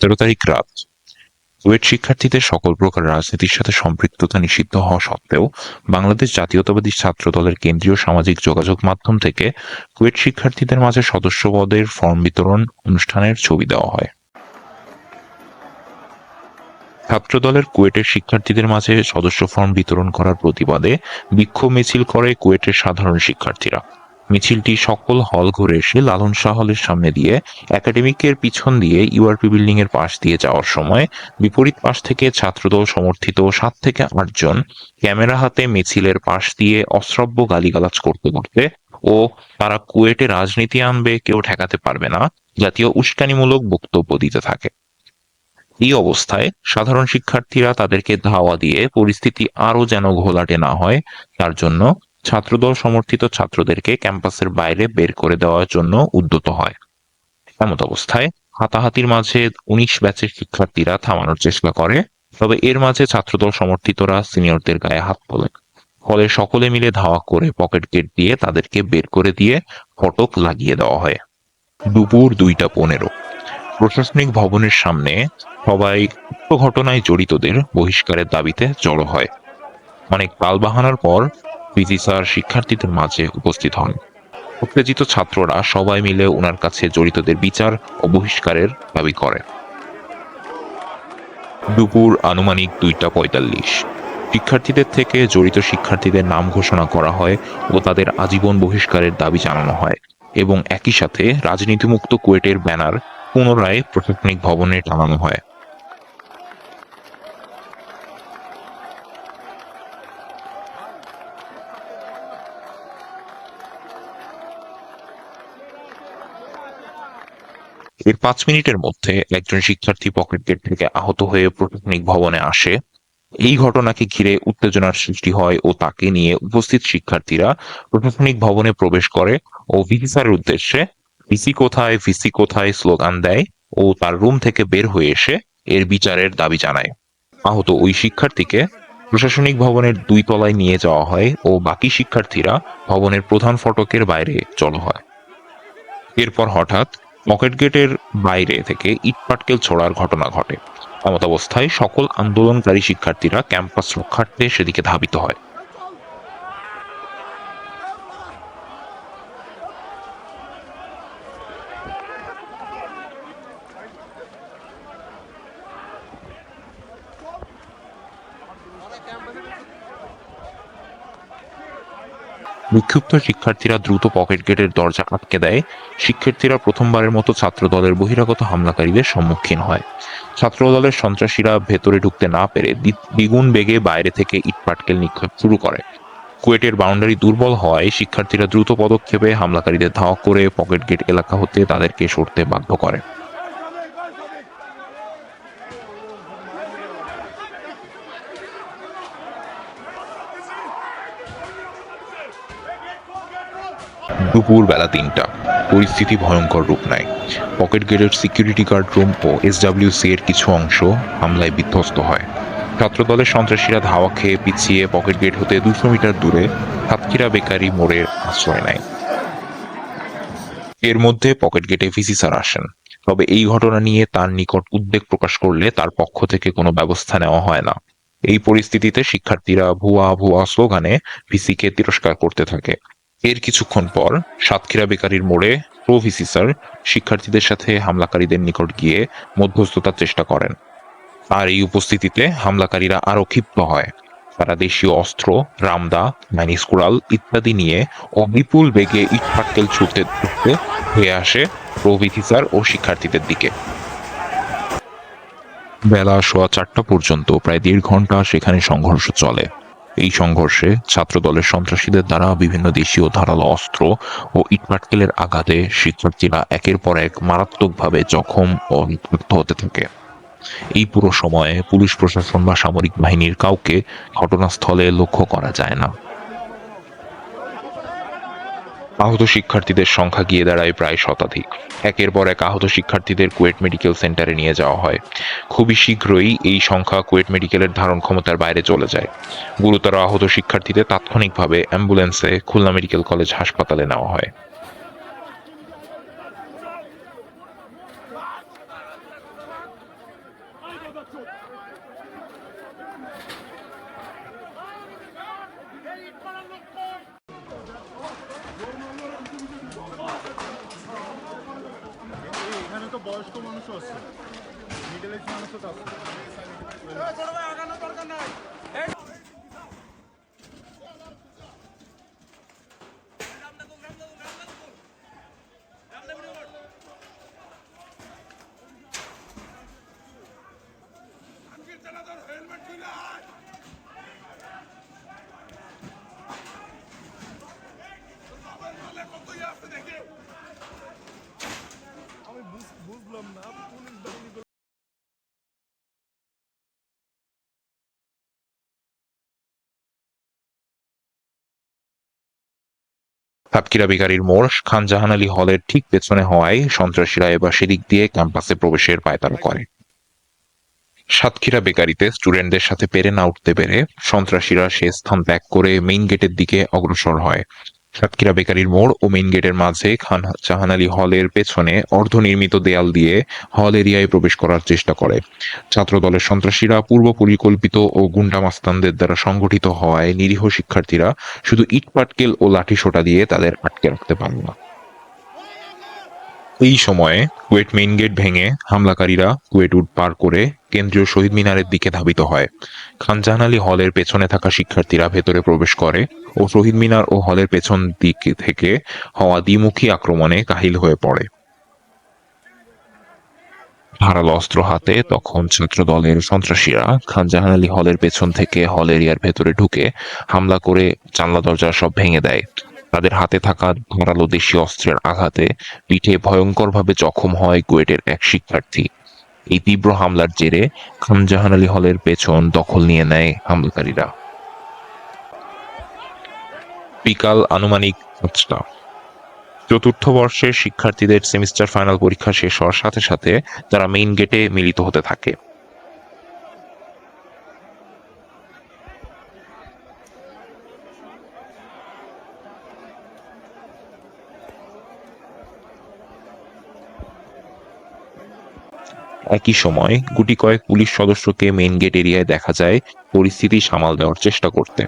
সতেরো তারিখ রাত। কুয়েট শিক্ষার্থীদের সকল প্রকার রাজনীতির সাথে সম্পৃক্ততা নিষিদ্ধ হওয়া সত্ত্বেও বাংলাদেশ জাতীয়তাবাদী ছাত্র দলের কেন্দ্রীয় সামাজিক যোগাযোগ মাধ্যম থেকে কুয়েট শিক্ষার্থীদের মাঝে সদস্য পদের ফর্ম বিতরণ অনুষ্ঠানের ছবি দেওয়া হয়। ছাত্র দলের কুয়েটের শিক্ষার্থীদের মাঝে সদস্য ফর্ম বিতরণ করার প্রতিবাদে বিক্ষোভ মিছিল করে কুয়েটের সাধারণ শিক্ষার্থীরা। মিছিলটি সকল হল ঘুরে এসে লালন শাহ হলের সামনে দিয়ে একাডেমিকের পিছন দিয়ে ইউআরপি বিল্ডিং এর পাশ দিয়ে যাওয়ার সময় বিপরীত পাশ থেকে ছাত্রদল সমর্থিত সাত থেকে আটজন ক্যামেরা হাতে মিছিলের পাশ দিয়ে অশ্রব্য গালিগালাজ করতে করতে ও তারা কুয়েটে রাজনীতি আনবে কেউ ঠেকাতে পারবে না জাতীয় উস্কানিমূলক বক্তব্য দিতে থাকে। এই অবস্থায় সাধারণ শিক্ষার্থীরা তাদেরকে ধাওয়া দিয়ে পরিস্থিতি আরও যেন ঘোলাটে না হয়, তার জন্য ছাত্রদল সমর্থিত ছাত্রদেরকে ক্যাম্পাসের বাইরে বের করে দেওয়ার জন্য উদ্যত হয়। এমত অবস্থায় হাতাহাতির মাঝে উনিশ ব্যাচের শিক্ষার্থীরা থামানোর চেষ্টা করে, তবে এর মাঝে ছাত্রদল সমর্থিতরা সিনিয়রদের গায়ে হাত তোলে। ফলে সকলে মিলে ধাওয়া করে পকেট গেট দিয়ে তাদেরকে বের করে দিয়ে ফটক লাগিয়ে দেওয়া হয়। দুপুর দুইটা পনেরো। প্রশাসনিক ভবনের সামনে সবাই ঘটনায় জড়িতদের বহিষ্কারের দাবিতে জড়ো হয়। অনেক তালবাহানার পর পিজি স্যার শিক্ষার্থীদের মাঝে উপস্থিত হন। উত্তেজিত ছাত্ররা সবাই মিলে ওনার কাছে জড়িতদের বিচার ও বহিষ্কারের দাবি করে দুপুর আনুমানিক দুইটা পঁয়তাল্লিশ। শিক্ষার্থীদের থেকে জড়িত শিক্ষার্থীদের নাম ঘোষণা করা হয় ও তাদের আজীবন বহিষ্কারের দাবি জানানো হয় এবং একই সাথে রাজনীতিমুক্ত কুয়েটের ব্যানার পুনরায় প্রশাসনিক ভবনে টানানো হয়। এর পাঁচ মিনিটের মধ্যে একজন শিক্ষার্থী পকেট গেট থেকে আহত হয়ে প্রশাসনিক ভবনে আসে। এই ঘটনাকে ঘিরে উত্তেজনার সৃষ্টি হয় ও তাকে নিয়ে উপস্থিত শিক্ষার্থীরা প্রশাসনিক ভবনে প্রবেশ করে ও ভিসি স্যারের উদ্দেশ্যে ভিসি কোথায় ভিসি কোথায় স্লোগান দেয় ও তার রুম থেকে বের হয়ে এসে এর বিচারের দাবি জানায়। আহত ওই শিক্ষার্থীকে প্রশাসনিক ভবনের দুই তলায় নিয়ে যাওয়া হয় ও বাকি শিক্ষার্থীরা ভবনের প্রধান ফটকের বাইরে জড়ো হয়। এরপর হঠাৎ পকেট গেটের বাইরে থেকে ইটপাটকেল ছোড়ার ঘটনা ঘটে। এমত অবস্থায় সকল আন্দোলনকারী শিক্ষার্থীরা ক্যাম্পাস রক্ষার্থে সেদিকে ধাবিত হয়। বিক্ষুব্ধ শিক্ষার্থীরা দ্রুত পকেট গেটের দরজা আটকে দেয়। শিক্ষার্থীরা প্রথমবারের মতো ছাত্রদলের বহিরাগত হামলাকারীদের সম্মুখীন হয়। ছাত্রদলের সন্ত্রাসীরা ভেতরে ঢুকতে না পেরে দ্বি- দ্বিগুণ বেগে বাইরে থেকে ইটপাটকেল নিক্ষেপ শুরু করে। কুয়েটের বাউন্ডারি দুর্বল হওয়ায় শিক্ষার্থীরা দ্রুত পদক্ষেপে হামলাকারীদের ধাওয়া করে পকেট গেট এলাকা হতে তাদেরকে সরতে বাধ্য করে। দুপুর বেলা তিনটা। পরিস্থিতি ভয়ঙ্কর রূপ নেয়। পকেট গেটের সিকিউরিটি গার্ড রুম ও এসডাব্লিউসি এর কিছু অংশ হামলায় বিধ্বস্ত হয়। ছাত্রদলের সন্ত্রাসীরা ধাওয়া খেয়ে পিছিয়ে পকেট গেট হতে দুশো মিটার দূরে সাতক্ষীরা বেকারি মোড়ের আশ্রয় নেয়। এর মধ্যে পকেট গেটে ভিসি স্যার আসেন। তবে এই ঘটনা নিয়ে তার নিকট উদ্বেগ প্রকাশ করলে তার পক্ষ থেকে কোনো ব্যবস্থা নেওয়া হয় না। এই পরিস্থিতিতে শিক্ষার্থীরা ভুয়া ভুয়া স্লোগানে ভিসিকে তিরস্কার করতে থাকে। এর কিছুক্ষণ পর সাতক্ষীরা বেকারির মোড়ে প্রো ভিসি স্যার শিক্ষার্থীদের সাথে হামলাকারীদের নিকট গিয়ে মধ্যস্থতার চেষ্টা করেন। আর এই উপস্থিতিতে হামলাকারীরা আরও ক্ষিপ্ত হয়। তারা দেশীয় অস্ত্র, রামদা ম্যানিস কুড়াল ইত্যাদি নিয়ে ও বিপুল বেগে ইটপাটকেল ছুটতে ছুটতে হয়ে আসে প্রভৃতি স্যার ও শিক্ষার্থীদের দিকে। বেলা সোয়া চারটা পর্যন্ত, প্রায় দেড় ঘণ্টা সেখানে সংঘর্ষ চলে। এই সংঘর্ষে ছাত্রদলের সন্ত্রাসীদের দ্বারা বিভিন্ন দেশীয় ধারালো অস্ত্র ও ইটমাটকেলের আঘাতে শিক্ষার্থীরা একের পর এক মারাত্মকভাবে জখম ও নির্যাতিত হতে থাকে। এই পুরো সময়ে পুলিশ প্রশাসন বা সামরিক বাহিনীর কাউকে ঘটনাস্থলে লক্ষ্য করা যায় না। আহত শিক্ষার্থীদের সংখ্যা গিয়ে দাঁড়ায় প্রায় শতাধিক। একের পর এক আহত শিক্ষার্থীদের কুয়েট মেডিকেল সেন্টারে নিয়ে যাওয়া হয়। খুবই শীঘ্রই এই সংখ্যা কুয়েট মেডিকেলের ধারণ ক্ষমতার বাইরে চলে যায়। গুরুতর আহত শিক্ষার্থীদের তাৎক্ষণিকভাবে অ্যাম্বুলেন্সে খুলনা মেডিকেল কলেজ হাসপাতালে নেওয়া হয়। বয়স্ক মানুষও আছে মিডল এজ মানুষও তো আছে। সাতক্ষীরা বেকারির মোড় খান জাহান আলী হলের ঠিক পেছনে হওয়ায় সন্ত্রাসীরা এবার সেদিক দিয়ে ক্যাম্পাসে প্রবেশের পায়তারা করে। সাতক্ষীরা বেকারিতে স্টুডেন্টদের সাথে পেরে না উঠতে পেরে সন্ত্রাসীরা সে স্থান ত্যাগ করে মেইন গেটের দিকে অগ্রসর হয়। সাতক্ষীরা বেকারির মোড় ও মেইন গেটের মাঝে খান জাহান আলী হলের পেছনে অর্ধনির্মিত দেয়াল দিয়ে হল এরিয়ায় প্রবেশ করার চেষ্টা করে। ছাত্র দলের সন্ত্রাসীরা পূর্ব পরিকল্পিত ও গুন্ডা মাস্তানদের দ্বারা সংগঠিত হওয়ায় নিরীহ শিক্ষার্থীরা শুধু ইট, পাটকেল ও লাঠি সোটা দিয়ে তাদের আটকে রাখতে পারে না। এই সময়ে কুয়েট মেইন গেট ভেঙে হামলাকারীরা কুয়েট উড পার করে কেন্দ্রীয় শহীদ মিনারের দিকে ধাবিত হয়। খানজাহান আলী হলের পেছনে থাকা শিক্ষার্থীরা ভেতরে প্রবেশ করে ও শহীদ মিনার ও হলের পেছন দিক থেকে হওয়া দ্বিমুখী আক্রমণে কাহিল হয়ে পড়ে। ধারালো অস্ত্র হাতে তখন ছাত্র দলের সন্ত্রাসীরা খানজাহান আলী হলের পেছন থেকে হল এরিয়ার ভেতরে ঢুকে হামলা করে জানলা দরজা সব ভেঙে দেয়। তাদের হাতে থাকা ধারালো দেশীয় অস্ত্রের আঘাতে পিঠে ভয়ঙ্করভাবে জখম হয় কুয়েটের এক শিক্ষার্থী। এই তীব্র হামলার জেরে খানজাহান আলী হলের পেছন দখল নিয়ে নেয় হামলাকারীরা। বিকাল আনুমানিক পাঁচটা। চতুর্থ বর্ষের শিক্ষার্থীদের সেমিস্টার ফাইনাল পরীক্ষা শেষ হওয়ার সাথে সাথে তারা মেইন গেটে মিলিত হতে থাকে। একই সময় গুটি কয়েক পুলিশ সদস্যকে মেইন গেট এরিয়ায় দেখা যায়, পরিস্থিতি সামাল দেওয়ার চেষ্টা করতে।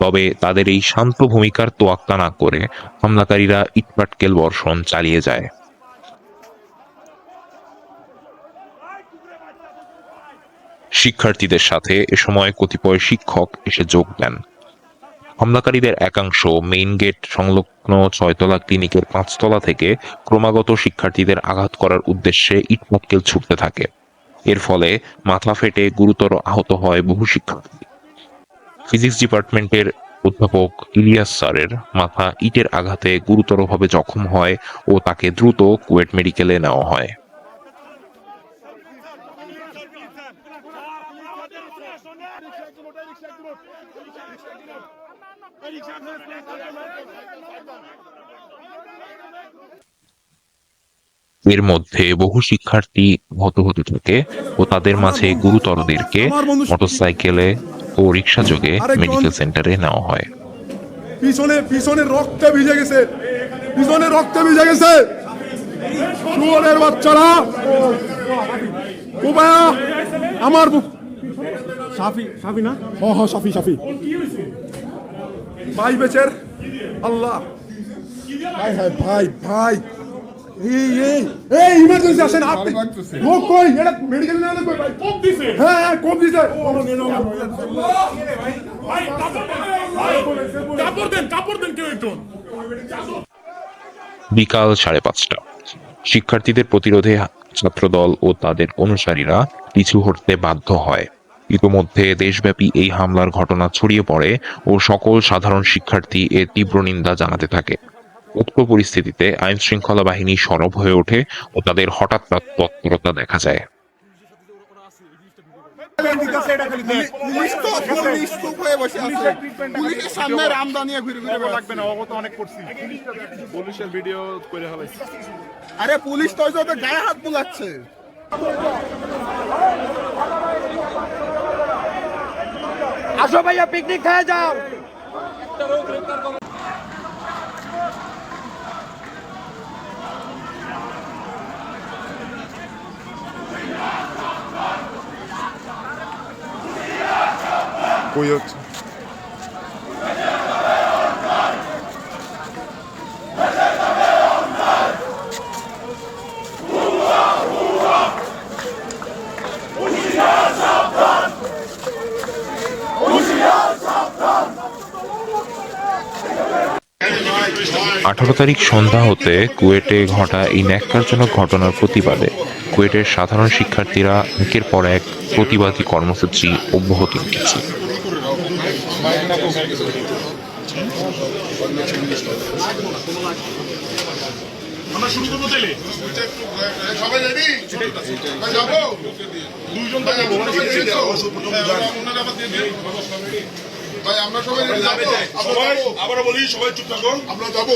তবে তাদের এই শান্ত ভূমিকার তোয়াক্কা না করে হামলাকারীরা ইটপাটকেল বর্ষণ চালিয়ে যায়। শিক্ষার্থীদের সাথে এ সময় কতিপয় শিক্ষক এসে যোগ দেন। হামলাকারীদের একাংশ মেইন গেট সংলগ্ন ছয়তলা ক্লিনিকের পাঁচতলা থেকে ক্রমাগত শিক্ষার্থীদের আঘাত করার উদ্দেশ্যে ইটমটকেল ছুটতে থাকে। এর ফলে মাথা ফেটে গুরুতর আহত হয় বহু শিক্ষার্থী। ফিজিক্স ডিপার্টমেন্টের অধ্যাপক ইলিয়াস স্যারের মাথা ইটের আঘাতে গুরুতরভাবে জখম হয় ও তাকে দ্রুত কুয়েট মেডিকেলে নেওয়া হয়। এর মধ্যে বহু শিক্ষার্থী আহত হতে থাকে ও তাদের মাঝে গুরুতরদেরকে মোটরসাইকেলে ও রিক্সা যোগে মেডিকেল সেন্টারে নেওয়া হয়। পিছনে পিছনে রক্তে ভিজে গেছে। পিছনে রক্তে ভিজে গেছে। শুয়োরের বাচ্চারা। উপায়া আমার বুক সাফি সাফি না? হ হ সাফি সাফি। ভাই বেচের আল্লাহ। ভাই ভাই ভাই ভাই। এই এই এই ইমার্জেন্সি আসেন আপনি। লোক কই এটা মেডিকেল না কই ভাই? কোপ দিছে। হ্যাঁ হ্যাঁ কোপ দিছে। কাপড় দেন কাপড় দেন। কেউ একটু বিকাল সাড়ে পাঁচটা। শিক্ষার্থীদের প্রতিরোধে ছাত্রদল ও তাদের অনুসারীরা পিছু হটতে বাধ্য হয়। ইতোমধ্যে দেশব্যাপী এই হামলার ঘটনা ছড়িয়ে পড়ে ও সকল সাধারণ শিক্ষার্থী এর তীব্র নিন্দা জানাতে থাকে। উক্ত পরিস্থিতিতে আইন শৃঙ্খলা বাহিনী সরব হয়ে ওঠে ও তাদের হঠাৎ তৎপরতা দেখা যায়। আরে পুলিশ তো গায়ে হাত বুলাচ্ছে আসো ভাইয়া পিকনিক খেয়ে যাও। কই আঠারো তারিখ সন্ধ্যা হতে কুয়েটে ঘটা এই ন্যাক্কারজনক ঘটনার প্রতিবাদে কুয়েটের সাধারণ শিক্ষার্থীরা একের পর এক প্রতিবাদী কর্মসূচি অব্যাহত রেখেছে। আমরা শুরু করব সবাই রেডি যাব? দুইজন তো যাব। মানে ওনারা আবার দিয়ে ভাই আমরা সবাই সবাই আবারও বলি সবাই চুপ আমরা যাব।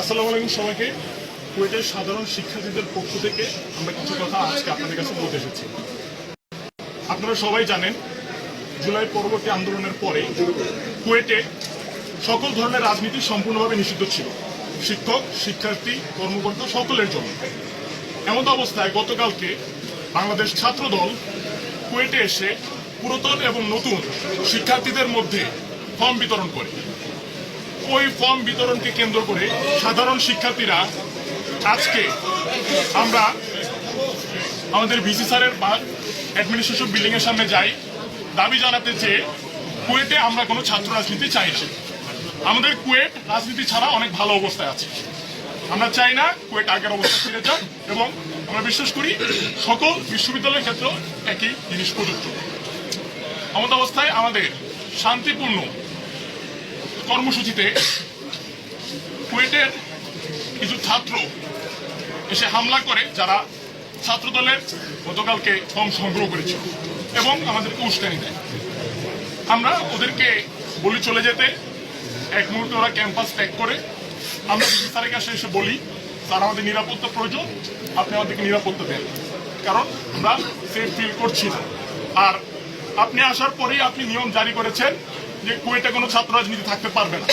আসসালামু আলাইকুম সবাইকে। কুয়েটের সাধারণ শিক্ষার্থীদের পক্ষ থেকে আমরা কিছু কথা আজকে আপনাদের কাছে বলতে এসেছি। আপনারা সবাই জানেন, জুলাই পরবর্তী আন্দোলনের পরে কুয়েটে সকল ধরনের রাজনীতি সম্পূর্ণভাবে নিষিদ্ধ ছিল। শিক্ষক, শিক্ষার্থী, কর্মকর্তা সকলের জন্য। এমন অবস্থায় গতকালকে বাংলাদেশ ছাত্র দল কুয়েটে এসে পুরাতন এবং নতুন শিক্ষার্থীদের মধ্যে ফর্ম বিতরণ করে। ওই ফর্ম বিতরণকে কেন্দ্র করে সাধারণ শিক্ষার্থীরা আজকে আমরা আমাদের ভিসি স্যারের অ্যাডমিনিস্ট্রেশন বিল্ডিং এর সামনে যাই, দাবি জানাতে যে কুয়েটে আমরা কোনো ছাত্র রাজনীতি চাই না। আমাদের কুয়েট রাজনীতি ছাড়া অনেক ভালো অবস্থায় আছে। আমরা চাই না কুয়েট আগের অবস্থা ফিরে যাক এবং আমরা বিশ্বাস করি সকল বিশ্ববিদ্যালয়ের ক্ষেত্রেও একই জিনিস প্রযোজ্য। এমন অবস্থায় আমাদের শান্তিপূর্ণ কর্মসূচিতে কুয়েটের কিছু ছাত্র এসে হামলা করে যারা ছাত্র দলের গতকালকে ফর্ম সংগ্রহ করেছিল এবং আমাদেরকে উস্কানি দেয়। আমরা ওদেরকে বলি চলে যেতে। এক মুহূর্তে ওরা ক্যাম্পাস ত্যাগ করে। আমরা স্যারের কাছে এসে বলি, স্যার, আমাদের নিরাপত্তা প্রয়োজন। আপনি আমাদেরকে নিরাপত্তা দেন। কারণ আমরা সেফ ফিল করছি না। আর আপনি আসার পরেই আপনি নিয়ম জারি করেছেন যে কুয়েটে কোনো ছাত্র রাজনীতি থাকতে পারবে না।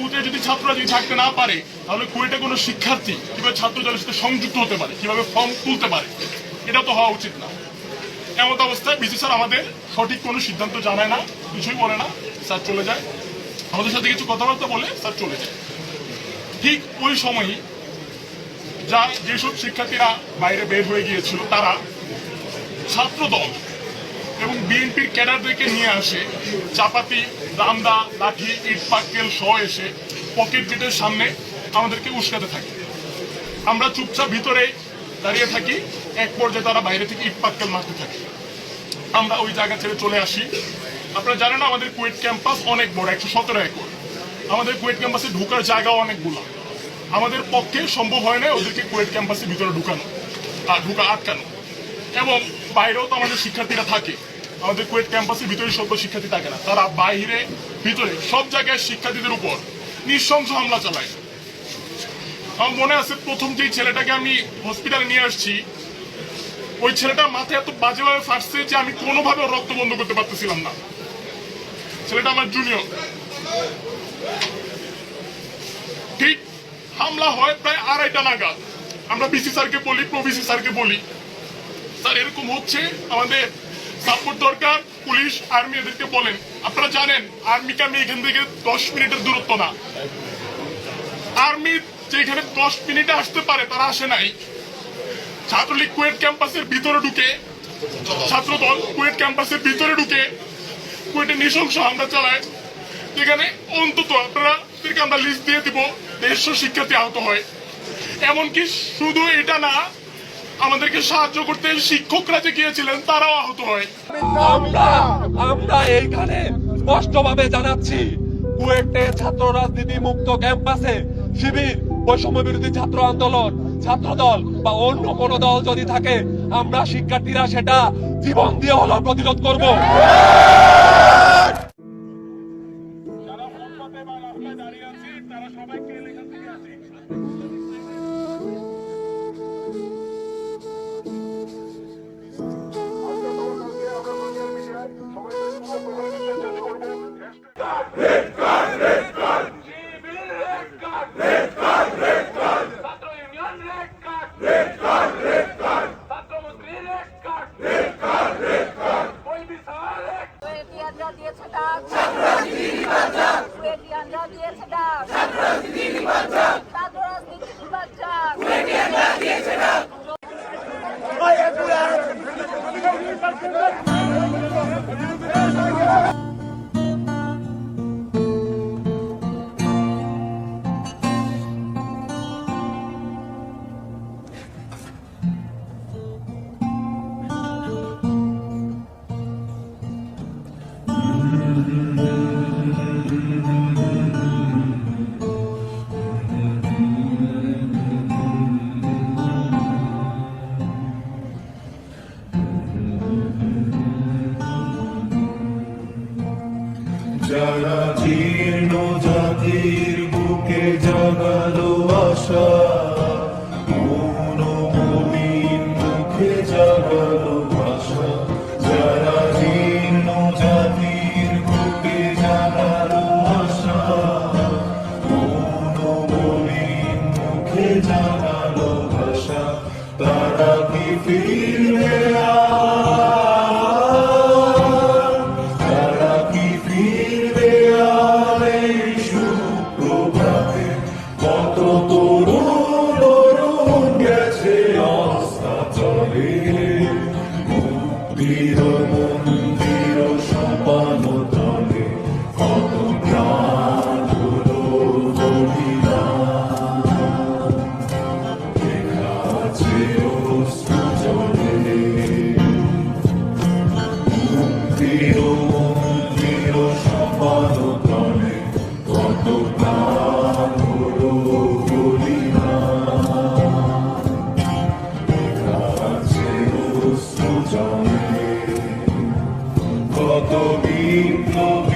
কুয়েটে যদি ছাত্ররা যদি থাকতে না পারে, তাহলে কুয়েটে কোনো শিক্ষার্থী কীভাবে ছাত্র দলের সাথে সংযুক্ত হতে পারে, কীভাবে ফর্ম তুলতে পারে, এটা তো হওয়া উচিত না। এমন অবস্থায় বিসি স্যার আমাদের সঠিক কোনো সিদ্ধান্ত জানায় না, কিছুই বলে না, স্যার চলে যায়। আমাদের সাথে কিছু কথাবার্তা বলে স্যার চলে যায়। ঠিক ওই সময়ই যা যেসব শিক্ষার্থীরা বাইরে বের হয়ে গিয়েছিল, তারা ছাত্র দল এবং বিএনপির ক্যাডারদেরকে নিয়ে আসে। চাপাতি রামদা লাঠি, ইট পাক্কেল সহ এসে পকেট গেটের সামনে আমাদেরকে উস্কাতে থাকে। আমরা চুপচাপ ভিতরে দাঁড়িয়ে থাকি, এক পর্যায়ে তারা বাইরে থেকে ইট পাক্কেল মারতে থাকে। আমরা ওই জায়গা ছেড়ে চলে আসি। আপনারা জানেন আমাদের কুয়েট ক্যাম্পাস অনেক বড়, একশো সতেরো একর। আমাদের কুয়েট ক্যাম্পাসে ঢোকার জায়গাও অনেকগুলো। আমাদের পক্ষে সম্ভব হয় না ওদেরকে কুয়েট ক্যাম্পাসের ভিতরে ঢুকানো আর ঢুকা আটকানো। এবং বাইরেও তো আমাদের শিক্ষার্থীরা থাকে। আমাদের কুয়েট ক্যাম্পাসের ভিতরে সকল শিক্ষার্থী থাকে না। তারা বাইরে, ভিতরে, সব জায়গায় শিক্ষার্থীদের উপর নৃশংস হামলা চালায়। আমার মনে আছে প্রথম যেই ছেলেটাকে আমি হসপিটালে নিয়ে আসছি, ওই ছেলেটার মাথায় এত বাজেভাবে ফাটছে যে আমি কোনোভাবে রক্ত বন্ধ করতে পারতেছিলাম না। ছেলেটা আমার জুনিয়র ঠিক হামলা হয় প্রায় আড়াইটা নাগাদ। আমরা বিসি স্যারকে বলি প্রবিসি স্যারকে বলি। স্যার, এরকম হচ্ছে আমাদের সাপোর্ট দরকার, পুলিশ, আর্মি এদেরকে বলেন। আপনারা জানেন আর্মিকে আমি এখান থেকে দশ মিনিটের দূরত্ব না। আর্মি যেখানে দশ মিনিটে আসতে পারে, তারা আসে নাই। ছাত্রলীগ কুয়েট ক্যাম্পাসের ভিতরে ঢুকে, ছাত্রদল কুয়েট ক্যাম্পাসের ভিতরে ঢুকে কুয়েটে নৃশংস হামলা চালায়। যেখানে অন্তত আপনারা আমরা লিস্ট দিয়ে দিব, দেড়শো শিক্ষার্থী আহত হয়। এমনকি শুধু এটা না আমাদেরকে সাহায্য করতে শিক্ষকরা যে গিয়েছিলেন, তারাও আহত হয়। আমরা আমরা এইখানে স্পষ্টভাবে জানাচ্ছি, কুয়েটে ছাত্র রাজনীতি মুক্ত ক্যাম্পাসে শিবির, বৈষম্য বিরোধী ছাত্র আন্দোলন ছাত্র দল বা অন্য কোনো দল যদি থাকে, আমরা শিক্ষার্থীরা সেটা জীবন দিয়ে হলেও প্রতিরোধ করব। Senhor.